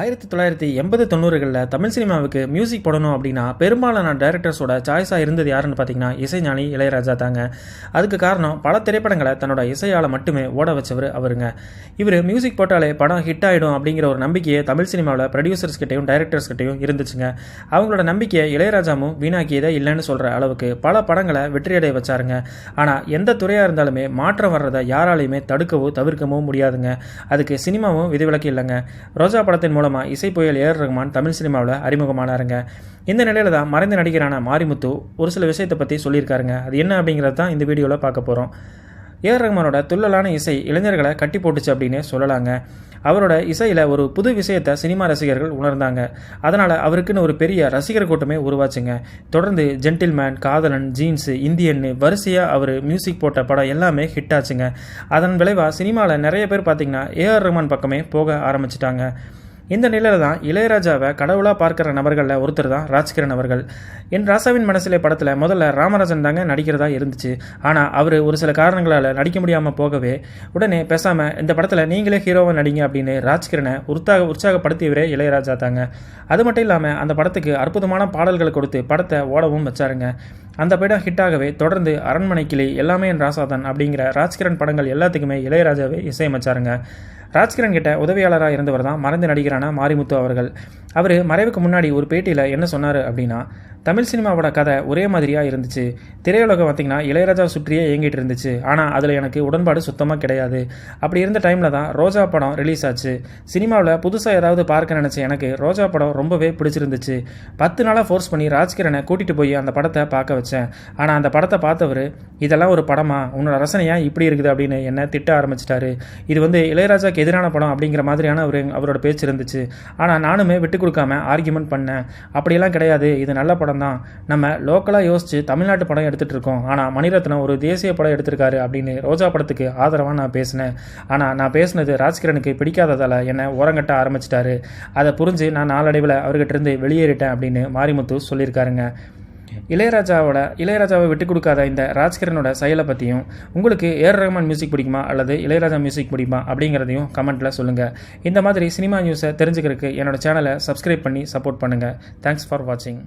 ஆயிரத்தி தொள்ளாயிரத்தி எண்பது தொண்ணூறுகளில் தமிழ் சினிமாவுக்கு மியூசிக் போடணும் அப்படின்னா பெரும்பாலான டைரக்டர்ஸோட சாய்ஸாக இருந்தது யாருன்னு பார்த்தீங்கன்னா இசைஞானி இளையராஜா தாங்க. அதுக்கு காரணம் பல திரைப்படங்களை தன்னோட இசையால் மட்டுமே ஓட வச்சவர் அவருங்க. இவர் மியூசிக் போட்டாலே படம் ஹிட் ஆகிடும் அப்படிங்கிற ஒரு நம்பிக்கையை தமிழ் சினிமாவில் ப்ரொடியூசர்ஸ் கிட்டையும் டைரக்டர்ஸ் கிட்டையும் இருந்துச்சுங்க. அவங்களோட நம்பிக்கையை இளையராஜாவும் வீணாக்கியதே இல்லைன்னு சொல்கிற அளவுக்கு பல படங்களை வெற்றியடைய வச்சாருங்க. ஆனால் எந்த துறையாக இருந்தாலுமே மாற்றம் வர்றதை யாராலையுமே தடுக்கவோ தவிர்க்கவோ முடியாதுங்க. அதுக்கு சினிமாவும் விதிவிலக்கு இல்லைங்க. ரோஜா படத்தின் மூலமாக இசை புயல் ஏஆர் ரகுமான் தமிழ் சினிமாவில் அறிமுகமானாருங்க. இந்த நிலையில் தான் மறைந்த நடிகரான மாரிமுத்து ஒரு சில விஷயத்தை பற்றி சொல்லியிருக்காருங்க. அது என்ன அப்படிங்கிறது தான் இந்த வீடியோவில் பார்க்க போகிறோம் ஏஆர் ரஹ்மானோட துள்ளலான இசை இளைஞர்களை கட்டி போட்டுச்சு அப்படின்னு சொல்லலாங்க. அவரோட இசையில் ஒரு புது விஷயத்தை சினிமா ரசிகர்கள் உணர்ந்தாங்க. அதனால் அவருக்குன்னு ஒரு பெரிய ரசிகர் கூட்டமே உருவாச்சுங்க. தொடர்ந்து ஜென்டில்மேன் காதலன் ஜீன்ஸு இந்தியன்னு வரிசையாக அவர் மியூசிக் போட்ட படம் எல்லாமே ஹிட் ஆச்சுங்க. அதன் விளைவாக சினிமாவில் நிறைய பேர் பார்த்திங்கன்னா ஏஆர் ரஹ்மான் பக்கமே போக ஆரம்பிச்சிட்டாங்க. இந்த நிலையில தான் இளையராஜாவை கடவுளாக பார்க்குற நபர்களில் ஒருத்தர் தான் ராஜ்கிரண் அவர்கள். என் ராசாவின் மனசிலே படத்தில் முதல்ல ராமராஜன் தாங்க நடிக்கிறதா இருந்துச்சு. ஆனால் அவர் ஒரு சில காரணங்களால் நடிக்க முடியாமல் போகவே உடனே பேசாமல் இந்த படத்தில் நீங்களே ஹீரோவை நடிங்க அப்படின்னு ராஜ்கிரனை உற்சாக உற்சாகப்படுத்தியவரே இளையராஜா தாங்க. அது மட்டும் இல்லாமல் அந்த படத்துக்கு அற்புதமான பாடல்களை கொடுத்து படத்தை ஓடவும் வச்சாருங்க. அந்த படம் ஹிட்டாகவே தொடர்ந்து அரண்மனை கிளி எல்லாமே என் ராசாதான் அப்படிங்கிற ராஜ்கிரண் படங்கள் எல்லாத்துக்குமே இளையராஜாவே இசையமைச்சாருங்க. ராஜ்கிரண் கிட்ட உதவியாளராக இருந்தவர் தான் மறந்து நடிகரான மாரிமுத்து அவர்கள். அவர் மறைவுக்கு முன்னாடி ஒரு பேட்டியில் என்ன சொன்னார் அப்படின்னா தமிழ் சினிமாவோட கதை ஒரே மாதிரியாக இருந்துச்சு. திரையுலகம் பார்த்திங்கன்னா இளையராஜா சுற்றியே இயங்கிட்டு இருந்துச்சு. ஆனால் அதில் எனக்கு உடன்பாடு சுத்தமாக கிடையாது. அப்படி இருந்த டைமில் தான் ரோஜா படம் ரிலீஸ் ஆச்சு. சினிமாவில் புதுசாக ஏதாவது பார்க்க நினச்ச எனக்கு ரோஜா படம் ரொம்பவே பிடிச்சிருந்துச்சு. பத்து நாளாக ஃபோர்ஸ் பண்ணி ராஜ்கிரனை கூட்டிகிட்டு போய் அந்த படத்தை பார்க்க வச்சேன். ஆனால் அந்த படத்தை பார்த்தவர் இதெல்லாம் ஒரு படமா? உன்னோட ரசனையாக இப்படி இருக்குது அப்படின்னு என்ன திட்ட ஆரம்பிச்சிட்டாரு. இது வந்து இளையராஜாக்கு எதிரான படம் அப்படிங்கிற மாதிரியான ஒரு அவரோட பேச்சு இருந்துச்சு. ஆனால் நானுமே விட்டு கொடுக்காம ஆர்கியூமெண்ட் பண்ணேன் அப்படியெல்லாம் கிடையாது. இது நல்ல படம் தான் நம்ம லோக்கலாக யோசிச்சு தமிழ்நாட்டு படம் எடுத்துகிட்டு இருக்கோம். ஆனால் மணிரத்னம் ஒரு தேசிய படம் எடுத்திருக்காரு அப்படின்னு ரோஜா படத்துக்கு ஆதரவாக நான் பேசினேன். ஆனால் நான் பேசினது ராஜ்கிரனுக்கு பிடிக்காததால் என்னை ஓரங்கட்ட ஆரம்பிச்சிட்டாரு. அதை புரிஞ்சு நான் நாளடைவில் அவர்கிட்ட இருந்து வெளியேறிட்டேன் அப்படின்னு மாரிமுத்து சொல்லியிருக்காருங்க. இளையராஜாவோட இளையராஜாவை விட்டு கொடுக்காத இந்த ராஜ்கிரனோட செயலை பற்றியும் உங்களுக்கு ஏர் ரஹ்மான் மியூசிக் பிடிக்குமா? அல்லது இளையராஜா மியூசிக் பிடிக்குமா? அப்படிங்கிறதையும் கமெண்ட்டில் சொல்லுங்கள் இந்த மாதிரி சினிமா நியூஸை தெரிஞ்சுக்கிறதுக்கு என்னோட சேனலை சப்ஸ்கிரைப் பண்ணி சப்போர்ட் பண்ணுங்கள் தேங்க்ஸ் ஃபார் வாட்சிங்